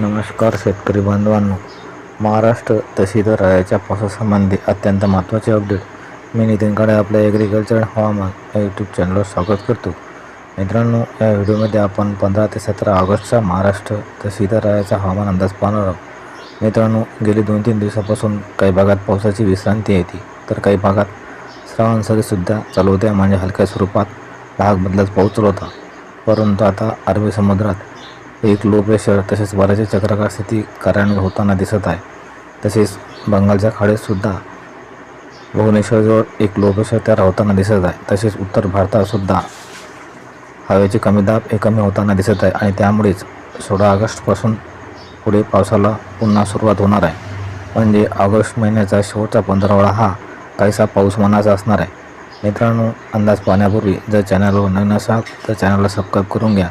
नमस्कार शेतकरी बांधवांनो. महाराष्ट्र तहसीलदार रायाच्या पावसासंबंधी अत्यंत महत्त्वाचे अपडेट मी नितीन काळे आपल्या ॲग्रिकल्चर हवामान या यूट्यूब चॅनलवर स्वागत करतो. मित्रांनो या व्हिडिओमध्ये आपण पंधरा ते सतरा ऑगस्टचा महाराष्ट्र तहसीलदार रायाचा हवामान अंदाज पाहणार आहोत. मित्रांनो गेली दोन तीन दिवसापासून काही भागात पावसाची विश्रांती येते तर काही भागात श्रावणसरीसुद्धा चालू होत्या म्हणजे हलक्या स्वरूपात. भाग बदलत पाऊस चालू होता. परंतु आता अरबी समुद्रात एक लो प्रेशर तसेच वाऱ्याची चक्राकार स्थिती कार्यान्वित होताना दिसत आहे. तसेच बंगालच्या खाडीतसुद्धा भुवनेश्वरजवळ एक लो प्रेशर तयार होताना दिसत आहे. तसेच उत्तर भारतातसुद्धा हवेचे कमी दाब हे कमी होताना दिसत आहे आणि त्यामुळेच सोळा ऑगस्टपासून पुढे पावसाला पुन्हा सुरुवात होणार आहे. म्हणजे ऑगस्ट महिन्याचा शेवटचा पंधरावडा हा काहीसा पाऊसमानाचा असणार आहे. मित्रांनो अंदाज पाहण्यापूर्वी जर चॅनलवर नवीन असाल तर चॅनलला सबस्क्राईब करून घ्या.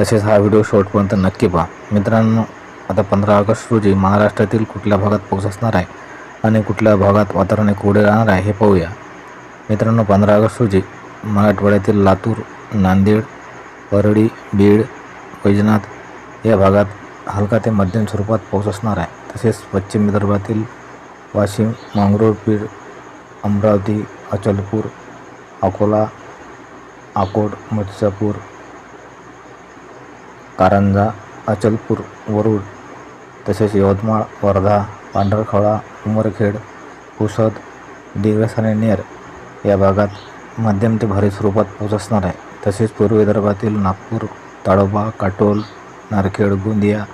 तसेच हा व्हिडिओ शेवटपर्यंत नक्की पहा. मित्रांनो आता पंधरा ऑगस्ट रोजी महाराष्ट्रातील कुठल्या भागात पाऊस असणार आहे आणि कुठल्या भागात वातावरण कोरडे राहणार आहे हे पाहूया. मित्रांनो पंधरा ऑगस्ट रोजी मराठवाड्यातील लातूर नांदेड परळी बीड वैजनाथ या भागात हलका ते मध्यम स्वरूपात पाऊस असणार आहे. तसेच पश्चिम विदर्भातील वाशिम मंगरुळपीर अमरावती अचलपूर अकोला अकोट मिर्जापूर कारंजा अचलपूर वरुड तसेच यवतमाळ वर्धा पांढरखळा उमरखेड पुसद दिग्रस आणि नेर या भागात मध्यम ते भारी स्वरूपात पाऊस असणार आहे. तसेच पूर्व विदर्भातील नागपूर ताडोबा काटोल नारखेड गोंदिया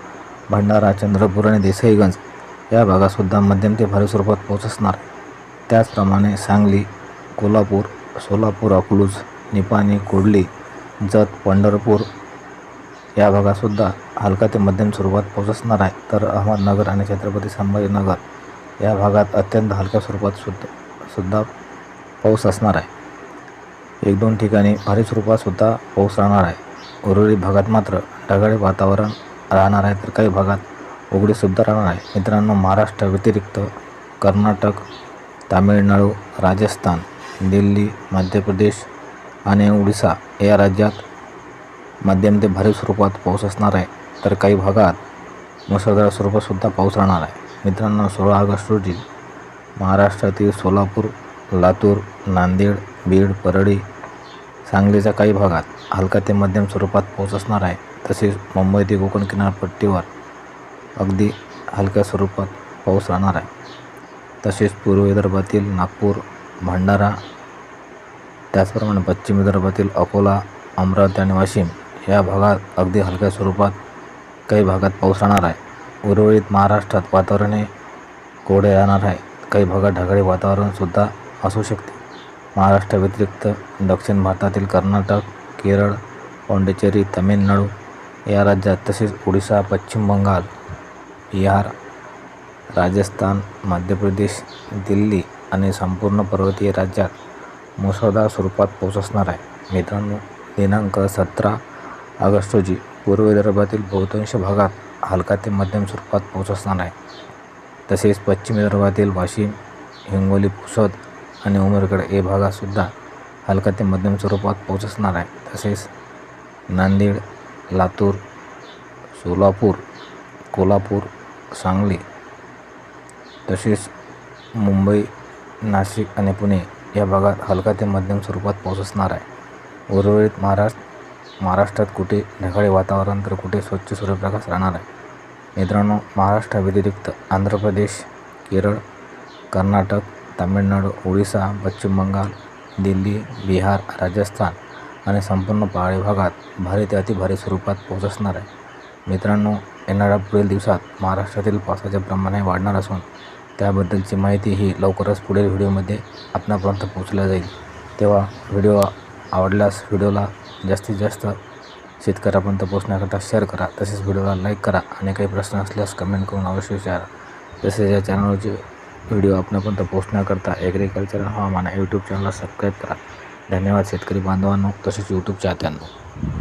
भंडारा चंद्रपूर आणि देसाईगंज या भागातसुद्धा मध्यम ते भारी स्वरूपात पाऊस असणार आहे. त्याचप्रमाणे सांगली कोल्हापूर सोलापूर अकलूज निपाणी कोडली जत पंढरपूर या भागातसुद्धा हलका ते मध्यम स्वरूपात पाऊस असणार आहे. तर अहमदनगर आणि छत्रपती संभाजीनगर या भागात अत्यंत हलक्या स्वरूपात सुद्धा सुद्धा पाऊस असणार आहे. एक दोन ठिकाणी भारी स्वरूपात सुद्धा पाऊस राहणार आहे. उर्वरित भागात मात्र ढगाळी वातावरण राहणार आहे तर काही भागात उघडीसुद्धा राहणार आहे. मित्रांनो महाराष्ट्र व्यतिरिक्त कर्नाटक तामिळनाडू राजस्थान दिल्ली मध्य प्रदेश आणि ओडिसा या राज्यात मध्यम ते भारी स्वरूपात पाऊस असणार आहे तर काही भागात मुसळधार स्वरूपातसुद्धा पाऊस राहणार आहे. मित्रांनो सोळा ऑगस्ट रोजी महाराष्ट्रातील सोलापूर लातूर नांदेड बीड परळी सांगलीच्या काही भागात हलका ते मध्यम स्वरूपात पाऊस असणार आहे. तसेच मुंबई ते कोकण किनारपट्टीवर अगदी हलक्या स्वरूपात पाऊस राहणार आहे. तसेच पूर्व विदर्भातील नागपूर भंडारा त्याचप्रमाणे पश्चिम विदर्भातील अकोला अमरावती आणि वाशिम या भागात अगदी हलक्या स्वरूपात काही भागात पाऊस राहणार आहे. उर्वरित महाराष्ट्रात वातावरणे हे कोरडे राहणार आहे. काही भागात ढगाळी वातावरणसुद्धा असू शकते. महाराष्ट्राव्यतिरिक्त दक्षिण भारतातील कर्नाटक केरळ पाँडेचेरी तमिळनाडू या राज्यात तसेच ओडिसा पश्चिम बंगाल बिहार राजस्थान मध्य प्रदेश दिल्ली आणि संपूर्ण पर्वतीय राज्यात मुसळधार स्वरूपात पाऊस असणार आहे. मित्रांनो दिनांक सतरा ऑगस्ट रोजी पूर्व विदर्भातील बहुतांश भागात हलका ते मध्यम स्वरूपात पाऊस असणार आहे. तसेच पश्चिम विदर्भातील वाशिम हिंगोली पुसद आणि उमरगड हे भागातसुद्धा हलका ते मध्यम स्वरूपात पाऊस असणार आहे. तसेच नांदेड लातूर सोलापूर कोल्हापूर सांगली तसेच मुंबई नाशिक आणि पुणे या भागात हलका ते मध्यम स्वरूपात पाऊस असणार आहे. उर्वरित महाराष्ट्र महाराष्ट्रात कुठे ढगाळी वातावरण तर कुठे स्वच्छ सूर्यप्रकाश राहणार आहे? मित्रांनो महाराष्ट्राव्यतिरिक्त आंध्र प्रदेश केरळ कर्नाटक तामिळनाडू ओडिसा पश्चिम बंगाल दिल्ली बिहार राजस्थान आणि संपूर्ण पहाडी भागात भारी ते अतिभारी स्वरूपात पाऊस असणार आहे. मित्रांनो येणाऱ्या पुढील दिवसात महाराष्ट्रातील पावसाचे प्रमाण हे वाढणार असून त्याबद्दलची माहिती ही लवकरच पुढील व्हिडिओमध्ये आपणापर्यंत पोहोचल्या जाईल. तेव्हा व्हिडिओ आवडल्यास व्हिडिओला जास्तीत जास्त शेतकऱ्यापर्यंत पोहोचण्याकरता शेअर करा. तसेच व्हिडिओला लाईक करा आणि काही प्रश्न असल्यास कमेंट करून अवश्य विचारा. तसेच या चॅनलवरचे व्हिडिओ आपल्यापर्यंत पोहोचण्याकरता ॲग्रिकल्चर हवामान यूट्यूब चॅनलला सबस्क्राईब करा. धन्यवाद शेतकरी बांधवांनो. तसेच यूट्यूब चाहत्यांनो